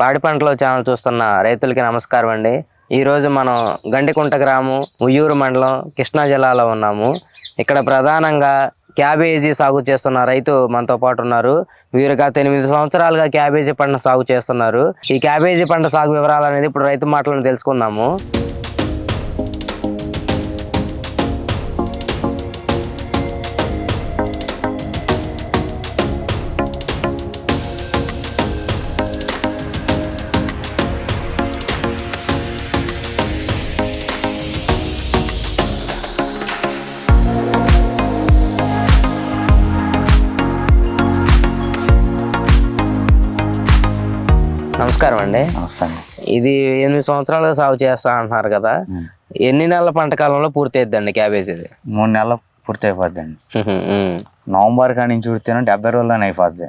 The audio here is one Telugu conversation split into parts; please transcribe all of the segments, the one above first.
పాడి పంటల ఛానల్ చూస్తున్న రైతులకి నమస్కారం అండి. ఈ రోజు మనం గండికుంట గ్రామం ఉయ్యూరు మండలం కృష్ణా జిల్లాలో ఉన్నాము. ఇక్కడ ప్రధానంగా క్యాబేజీ సాగు చేస్తున్న రైతు మనతో పాటు ఉన్నారు. వీరు గత ఎనిమిది సంవత్సరాలుగా క్యాబేజీ పంట సాగు చేస్తున్నారు. ఈ క్యాబేజీ పంట సాగు వివరాలు అనేది ఇప్పుడు రైతు మాటలను తెలుసుకుందాము. నమస్కారం అండి. నమస్తే అండి. ఇది ఎనిమిది సంవత్సరాలుగా సాగు చేస్తా అంటున్నారు కదా. ఎన్ని నెలల పంట కాలంలో పూర్తి అయిద్దండి క్యాబేజీది? మూడు నెలలు పూర్తి అయిపోద్ది అండి ఉహు, ఉమ్, నవంబర్ కాడి నుంచి ఉడితేనో డెబ్బై రోజుల్లోనే అయిపోద్ది.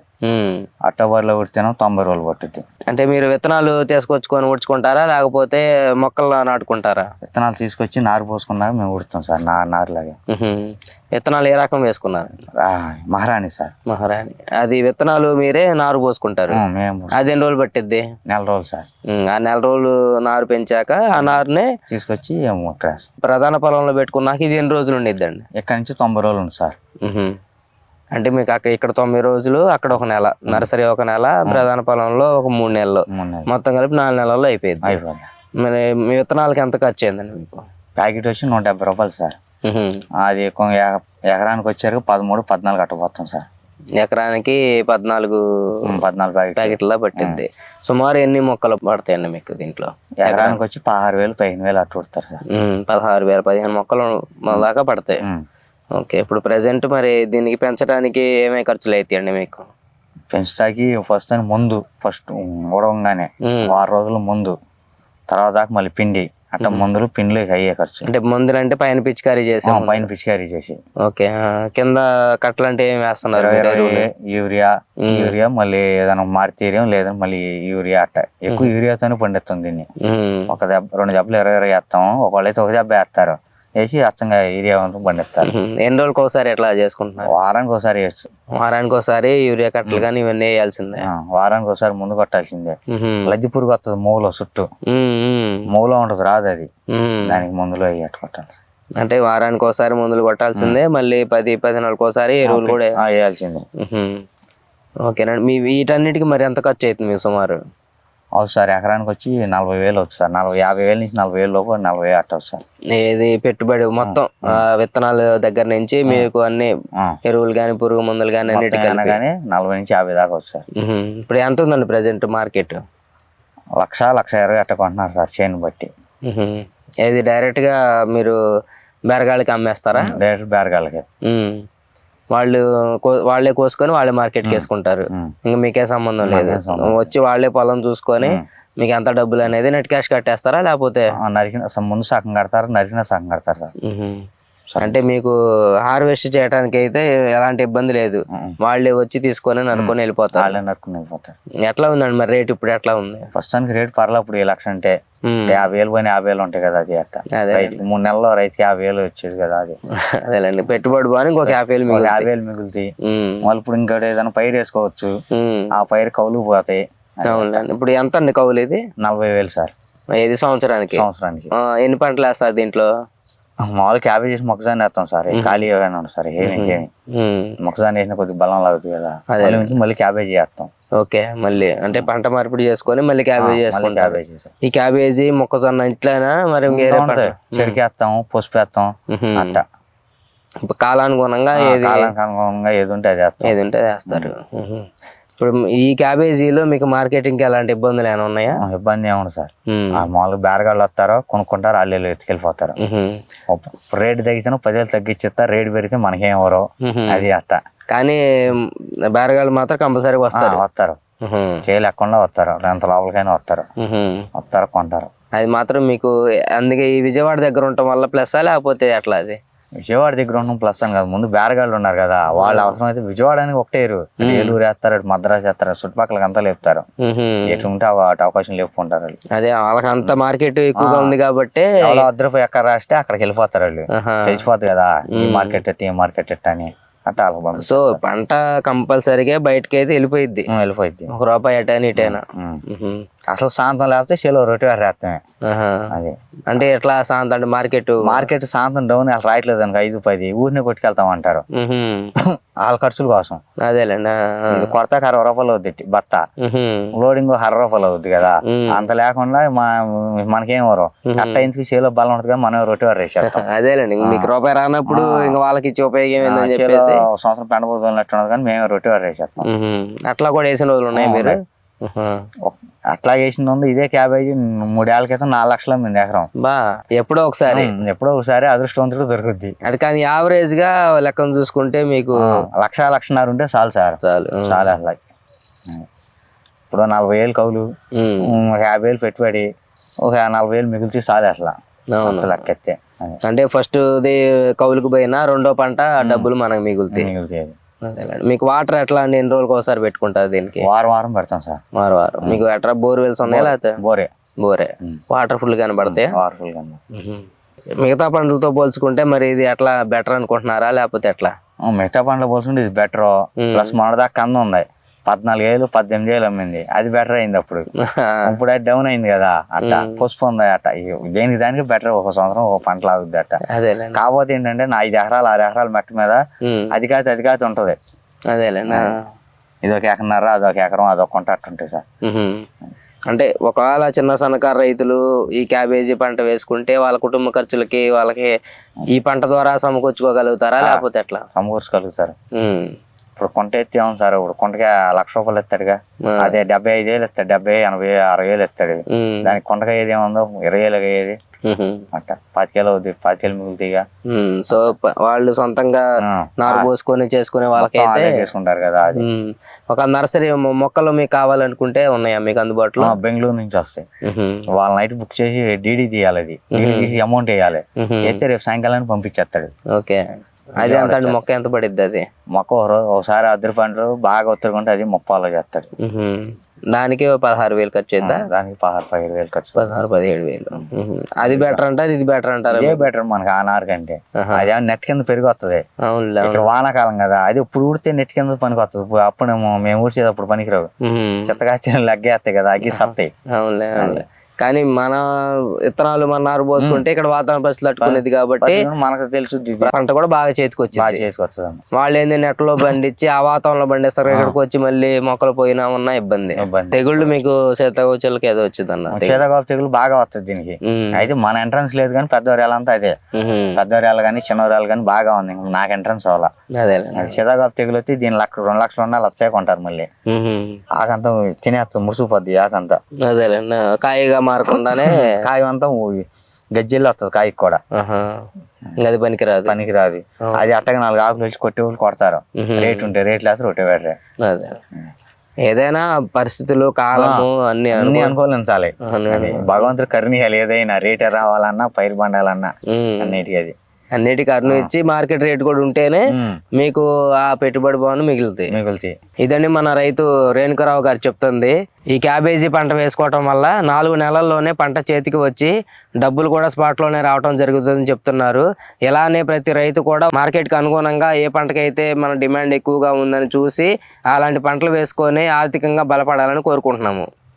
అక్టోబర్లో ఉడితేనో తొంభై రోజులు పట్టుద్ది. అంటే మీరు విత్తనాలు తీసుకొచ్చుకొని ఉడ్చుకుంటారా లేకపోతే మొక్కలు నాటుకుంటారా? విత్తనాలు తీసుకొచ్చి నారు పోసుకున్నాక మేము ఉడుతాం సార్ నా నారులాగా. విత్తనాలు ఏ రకం వేసుకున్నారు? మహారాణి సార్. మహారాణి. అది విత్తనాలు మీరే నారు పోసుకుంటారు. మేము అది ఎన్ని రోజులు పట్టిద్ది? నెల రోజులు సార్. ఆ నెల రోజులు నారు పెంచాక ఆ నారునే తీసుకొచ్చి ప్రధాన పొలంలో పెట్టుకున్నాక ఇది ఎన్ని రోజులు ఉండిద్దండి? ఇక్కడ నుంచి తొంభై రోజులు ఉంది సార్. అంటే మీకు అక్కడ ఇక్కడ తొమ్మిది రోజులు అక్కడ ఒక నెల. నర్సరీ ఒక నెల ప్రధాన పొలంలో ఒక మూడు నెలలు. మొత్తం కలిపి నాలుగు నెలల్లో అయిపోయింది. అయిపోద్ది మరి మీ విత్తనాలకి ఎంత ఖర్చు అయిందండి మీకు? ప్యాకెట్ వచ్చి నూట డెబ్బై రూపాయలు సార్. అది ఎకరానికి వచ్చారు పదమూడు పద్నాలుగు అట్టపోతాం సార్. ఎకరానికి పద్నాలుగు పద్నాలుగు ప్యాకెట్ ప్యాకెట్ల పట్టింది సుమారు ఎన్ని మొక్కలు పడతాయండి మీకు దీంట్లో? ఎకరానికి వచ్చి పదహారు వేలు పదిహేను వేలు అట్టు సార్. పదహారు వేల పదిహేను మొక్కలు దాకా పడతాయి. ఓకే ఇప్పుడు ప్రెసెంట్ మరి దీనికి పెంచడానికి ఏమేమి ఖర్చులు అవుతాయండి మీకు? పెంచడానికి ఫస్ట్ అని ముందు ఫస్ట్ ఊడవంగానే. వారం రోజుల ముందు తర్వాత దాకా మళ్ళీ పిండి అట్లా మందులు పిండిలు అయ్యే ఖర్చు. అంటే మందులు అంటే పైన పిచికారీ చేసే పైన పిచికారీ చేసి. ఓకే కింద కట్టలు అంటే ఏం వేస్తున్నారు? యూరియా. యూరియా మళ్ళీ ఏదైనా మార్తీరియం లేదంటే మళ్ళీ యూరియా అట్ట. ఎక్కువ యూరియాతోనే పండిస్తాం దీన్ని. ఒక దెబ్బ రెండు దెబ్బలు ఇరవై ఇరవై వేస్తాము ఒకళ్ళు అయితే ఒక దెబ్బ వేస్తారు. వేసి అచ్చంగా యూరియా వంతు పండిస్తారు. ఎన్ని రోజులకు ఒకసారి ఎట్లా చేసుకుంటున్నారు? వారానికి ఒకసారి వేయచ్చు. వారానికి ఒకసారి యూరియా కట్టలు కానీ ఇవన్నీ వేయాల్సిందే. వారానికి ఒకసారి ముందు కొట్టాల్సిందే. లద్ది పురుగు వస్తుంది మూలో చుట్టూ. మూలో ఉంటుంది రాదు అది. దానికి మందులు అయ్యి అట్టు కొట్టాలి అంటే వారానికి ఒకసారి మందులు కొట్టాల్సిందే మళ్ళీ పది పది నెలలకు ఒకసారి ఎరువులు కూడా వేయాల్సిందే. ఓకేనండి. మీ వీటన్నిటికి మరి ఎంత ఖర్చు అవుతుంది మీకు సుమారు? అవును సార్ ఎకరానికి వచ్చి నలభై వేలు అవుతుంది సార్. నలభై యాభై వేల నుంచి నలభై వేలు లోపు నలభై వేలు అట్ట అవుతుంది సార్. ఏది పెట్టుబడి మొత్తం విత్తనాల దగ్గర నుంచి మీకు అన్ని ఎరువులు కానీ పురుగు మందులు కానీ అన్నిటి మొత్తం అనగానే నలభై నుంచి యాభై దాకా వస్తుంది సార్. ఇప్పుడు ఎంత ఉందండి ప్రజెంట్ మార్కెట్ లక్ష లక్ష ఇరవై అట్ట కొంటున్నారు సార్ చేను బట్టి. ఉహు. ఏది డైరెక్ట్గా మీరు బెరగాళ్ళకి అమ్మేస్తారా? డైరెక్ట్ బేరగాళ్ళకి. వాళ్ళు వాళ్ళే కోసుకొని వాళ్ళే మార్కెట్కి వేసుకుంటారు. ఇంకా మీకే సంబంధం లేదు. వచ్చి వాళ్ళే పొలం చూసుకొని మీకు ఎంత డబ్బులు అనేది నెట్ క్యాష్ కట్టేస్తారా లేకపోతే నరికిన ముందు సగం కడతారు నరికిన సగం కడతారు సార్. అంటే మీకు హార్వెస్ట్ చేయడానికి అయితే ఎలాంటి ఇబ్బంది లేదు. వాళ్ళే వచ్చి తీసుకొని నరుకొని వెళ్ళిపోతారు. వాళ్ళే నరుకుని వెళ్ళిపోతారు. ఎట్లా ఉందండి మరి రేట్ ఇప్పుడు ఎట్లా ఉంది? ప్రస్తుతానికి రేటు పర్లే ఇప్పుడు ఈ లక్ష అంటే. యాభై వేలు పోయిన యాభై వేలు ఉంటాయి కదా అది అట్ట. మూడు నెలల్లో రైతుకి యాభై వేలు వచ్చేది కదా అది. అదేలేండి పెట్టుబడి బాగా ఇంకొక యాభై వేలు. యాభై వేలు మిగులుతాయి. మళ్ళీ ఇప్పుడు ఇంకోటి ఏదైనా పైరు వేసుకోవచ్చు. ఆ పైరు కౌలు పోతాయి. అవునండి ఇప్పుడు ఎంత అండి కౌలు ఇది? నలభై వేలు సార్. ఐదు సంవత్సరానికి? సంవత్సరానికి. ఎన్ని పంటలు వేస్తారు దీంట్లో? మామూలు క్యాబేజ్ చేసి మొక్కజొన్న వేస్తాం సార్. ఖాళీ ఏమైనా సార్ ఏమి. మొక్కజొన్న వేసిన కొద్దిగా బలం లాగుతుంది కదా. అదే. మళ్ళీ క్యాబేజీ వేస్తాం ఓకే మళ్ళీ అంటే పంట మార్పిడి చేసుకొని మళ్ళీ క్యాబేజీ చేసుకుంటారు. క్యాబేజీ చేస్తాం. ఈ క్యాబేజీ మొక్కజొన్న ఇట్లైనా? మరి వేరే పంట ఉంటాయి. చెరుకు వేస్తాం పసుపు వేస్తాం ఇప్పుడు కాలానుగుణంగా ఏది కాలానికి అనుగుణంగా ఏది ఉంటే అది వేస్తాం. ఏది ఉంటే వేస్తారు. ఇప్పుడు ఈ క్యాబేజీలో మీకు మార్కెటింగ్ ఎలాంటి ఇబ్బందులు ఏమైనా ఉన్నాయా? ఇబ్బంది ఏముంది సార్. మామూలుగా బేరగాళ్ళు వస్తారో కొనుక్కుంటారు వాళ్ళు ఎత్తుకెళ్ళిపోతారు. రేటు తగ్గితే పదివేలు తగ్గించేస్తారు రేటు పెరిగితే మనకేం ఎవరో. అది అట్ట. కానీ బేరగాళ్ళు మాత్రం కంపల్సరీగా ఆ, వస్తారు. వస్తారు. ఉహు. చేయలు ఎక్కకుండా వస్తారు. ఎంత లోపలికైనా వస్తారు. వస్తారు కొంటారు. అది మాత్రం మీకు అందుకే ఈ విజయవాడ దగ్గర ఉండటం వల్ల ప్లస్ లేకపోతే ఎట్లా అది? విజయవాడ దగ్గర ఉన్న ప్లస్ అని కదా. ముందు బేరగాళ్ళు ఉన్నారు కదా. వాళ్ళు అవసరం అయితే విజయవాడ అని ఒకటేరు ఏలూరు వేస్తారు మద్రాసు వేస్తారు చుట్టుపక్కల అంతా లేపుతారు. ఎటు ఉంటే అటు అవకాశం లేపుకుంటారు వాళ్ళు. అదే వాళ్ళకి అంత మార్కెట్ ఎక్కువగా ఉంది కాబట్టి ఎవరో అద్దరు పోయి ఎక్కడ రాస్తే అక్కడికి వెళ్ళిపోతారు వాళ్ళు. తెలిసిపోతుంది కదా ఈ మార్కెట్ ఎట్ట ఈ మార్కెట్ ఎట్ట అని అట్ట సో పంట కంపల్సరీగా బయటకి అయితే వెళ్ళిపోయిద్ది. ఉం, వెళ్ళిపోయింది ఒక రూపాయి అటైనా ఇటైనా. అసలు సాయంత్రం లేకపోతే చేలో రొట్టె వేస్తామే. అది. అంటే ఎట్లా సాంత అంటే మార్కెట్? మార్కెట్ సాయంత్రం డౌన్ అసలు రాయట్లేదు అనుకో ఐదు పది ఊరినే కొట్టుకెళ్తాం అంటారు. వాళ్ళ ఖర్చుల కోసం. అదేలేండి కొరతకు అరవై రూపాయలు అవుద్ది బత్త. లోడింగ్ అరవై రూపాయలు అవుద్ది కదా. అంత లేకుండా మా మనకేం వరం? అట్ట ఇంటికి చేలో బలం ఉంటుంది కదా మనం రొట్టె వేసేస్తాం. అదేలేండి మీకు రూపాయి రానప్పుడు ఇంకా వాళ్ళకి ఇచ్చే ఉపయోగం చెప్పేసి. సంవత్సరం పెండబోతున్నట్టు ఉన్నది కానీ మేము రొట్టె వేసేస్తాం. మ్మ్. అట్లా కూడా వేసిన రోజులు ఉన్నాయి మీరు. అట్లా చేసిన ఇదే క్యాబేజీ మూడేళ్ళ క్రితం నాలుగు లక్షలు అమ్మింది ఎకరం. బా ఎప్పుడో ఒకసారి. ఎప్పుడో ఒకసారి అదృష్టవంతుడు దొరుకుద్ది. అది కానీ యావరేజ్గా లెక్కను చూసుకుంటే మీకు లక్ష లక్షన్నర ఉంటే చాలు సార్. చాలు. చాలు అసలు. ఇప్పుడు నలభై వేలు కౌలు యాభై వేలు పెట్టుబడి ఒక నలభై వేలు మిగిలితే చాలు అసలు. లెక్కెత్తే. అంటే ఫస్ట్ ది కౌలుకు పోయినా రెండో పంట డబ్బులు మనకు మిగులుతాయి. మిగులుతాయి. మీకు వాటర్ ఎట్లా అండి? ఎన్ని రోజులకు ఒకసారి పెట్టుకుంటారు దీనికి? వారం వారం పెడతాం సార్. వారం వారం. మీకు ఎట్లా? బోర్వెల్స్ ఉన్నాయా లేకపోతే? బోరే. బోరే. వాటర్ ఫుల్ కనబడతాయి వారం ఫుల్ కన్నా మిగతా పంటలతో పోల్చుకుంటే మరి ఇది ఎట్లా? బెటర్ అనుకుంటున్నారా లేకపోతే ఎట్లా? మిగతా పండ్లు పోల్చుకుంటే ఇది బెటర్. ప్లస్ మొన్నదాకా కంద ఉంది. పద్నాలుగు వేలు పద్దెనిమిది వేలు అమ్మింది. అది బెటర్ అయింది అప్పుడు. ఇప్పుడు అది డౌన్ అయింది కదా. అట్ట పసుపు ఉంది అట్ట దేనికి దానికి బెటర్ ఒక సంవత్సరం ఒక పంట లాగుద్ది అట్ట. కాకపోతే ఏంటంటే నా ఐదు ఎకరాలు ఆరు ఎకరాల మెట్ట మీద. అది కాదు అది కాదు ఉంటది. అదేలేండి. ఆ. ఇది ఒక ఎకరన్నర అదొక ఎకరం అదొక కొంట అట్ట ఉంటుంది సార్. అంటే ఒకవేళ చిన్న సన్నకారు రైతులు ఈ క్యాబేజీ పంట వేసుకుంటే వాళ్ళ కుటుంబ ఖర్చులకి వాళ్ళకి ఈ పంట ద్వారా సమకూర్చుకోగలుగుతారా లేకపోతే ఎట్లా? సమకూర్చగలుగుతారు మ్మ్. ఇప్పుడు కొంట ఎత్తే ఏమో సార్ ఇప్పుడు కొంటకి లక్ష రూపాయలు ఇస్తాడుగా. అదే డెబ్బై ఐదు వేలు ఇస్తాడు డెబ్బై ఎనభై అరవై వేలు ఇస్తాడు. దానికి కొంటగా ఏది ఏముందో ఇరవై వేలు అయ్యేది. అట్ట పాతికేలు అవుద్ది పాతికేలు మిగులుతాయిగా. సో వాళ్ళు సొంతంగా. నారు పోసుకొని చేసుకునే వాళ్ళకైతే వాళ్ళే చేసుకుంటారు కదా అది. ఒక నర్సరీ మొక్కలు మీకు కావాలనుకుంటే ఉన్నాయా మీకు అందుబాటులో బెంగళూరు నుంచి వస్తాయి. వాళ్ళ నైట్ బుక్ చేసి డీడీ తీయాలి అది డీడీ తీసి అమౌంట్ వేయాలి. అయితే రేపు సాయంకాలానికి పంపించేస్తాడు ఓకే అది ఎంత అండి మొక్క ఎంత పడిద్ది అది? మొక్క ఒకసారి అద్దరి పంటలు బాగా ఒత్తుకుంటే అది ముప్పాలో చేస్తాడు. దానికి పదహారు వేలు ఖర్చు అవుతుందా దానికి పదహారు పదిహేడు వేలు ఖర్చు పదహారు పదిహేడు వేలు. అది బెటర్ అంటారు? ఇది బెటర్ అంటారు? ఇదే బెటర్ మనకి ఆ నారు కంటే. అదే నెట్ కింద పెరిగి వస్తుంది వానాకాలం కదా అది ఇప్పుడు ఊడితే నెట్ కింద పనికి వస్తుంది అప్పుడేమో మేము ఊడ్చేటప్పుడు పనికిరావు. చెత్తగా లగ్గేస్తాయి కదా అగ్గి సత్తాయి. అవునులే. కానీ మన విత్తనాలు మన నారు పోసుకుంటే ఇక్కడ వాతావరణ పరిస్థితులు తట్టుకునేది కాబట్టి మనకు తెలుసు పంట కూడా బాగా చేతికి వచ్చింది వాళ్ళు ఏంది నెట్లో పండించి ఆ వాతావరణంలో పండిస్తారు ఇక్కడికి వచ్చి మళ్ళీ మొక్కలు పోయినా ఉన్నా ఇబ్బంది. తెగుళ్ళు మీకు శీతగోచలకి ఏదో వచ్చింది అన్న చేదగోప తెగులు బాగా వస్తుంది దీనికి. అయితే మన ఎంట్రన్స్ లేదు కానీ పెద్దవరేళ్ళ అంతా అదే. పెద్దవరేళ్ళు కానీ చిన్నవరేళ్ళు కానీ బాగా ఉంది. నాకు ఎంట్రన్స్ అవ్వాల. అదే చేదగోప తెగులు వచ్చి దీని లక్ష రెండు లక్షలు ఉన్నా లక్షే కొంటారు మళ్ళీ. ఆకంతా తినేస్తాం ముసుగుపోద్ది ఆకంతా. అదేలేండి. కాయగా మారకుండానే కాయ అంతా ఊ- గజ్జెల్లి వస్తుంది కాయకి కూడా. అది పనికిరాదు. పనికి రాదు అది అట్టగా నాలుగు ఆకులు వచ్చి కొట్టే వాళ్ళు కొడతారు. రేట్ ఉంటే రేట్ లేకపోతే రొట్టె పెట్టరే అదే. ఏదైనా పరిస్థితులు కాలము అన్ని అన్ని అనుకూలించాలి. భగవంతుడు కరుణియాలి ఏదైనా రేట్ రావాలన్నా పైరు పండాలన్నా. అన్నిటికీ అది. అన్నిటికీ అన్ను ఇచ్చి మార్కెట్ రేట్ కూడా ఉంటేనే మీకు ఆ పెట్టుబడి బాను మిగులుతాయి. మిగులుతాయి. ఇదండి మన రైతు రేణుకరావు గారు చెప్తుంది. ఈ క్యాబేజీ పంట వేసుకోవటం వల్ల నాలుగు నెలల్లోనే పంట చేతికి వచ్చి డబ్బులు కూడా స్పాట్లోనే రావడం జరుగుతుందని చెప్తున్నారు. ఇలానే ప్రతి రైతు కూడా మార్కెట్కి అనుగుణంగా ఏ పంటకైతే మన డిమాండ్ ఎక్కువగా ఉందని చూసి అలాంటి పంటలు వేసుకొని ఆర్థికంగా బలపడాలని కోరుకుంటున్నాము.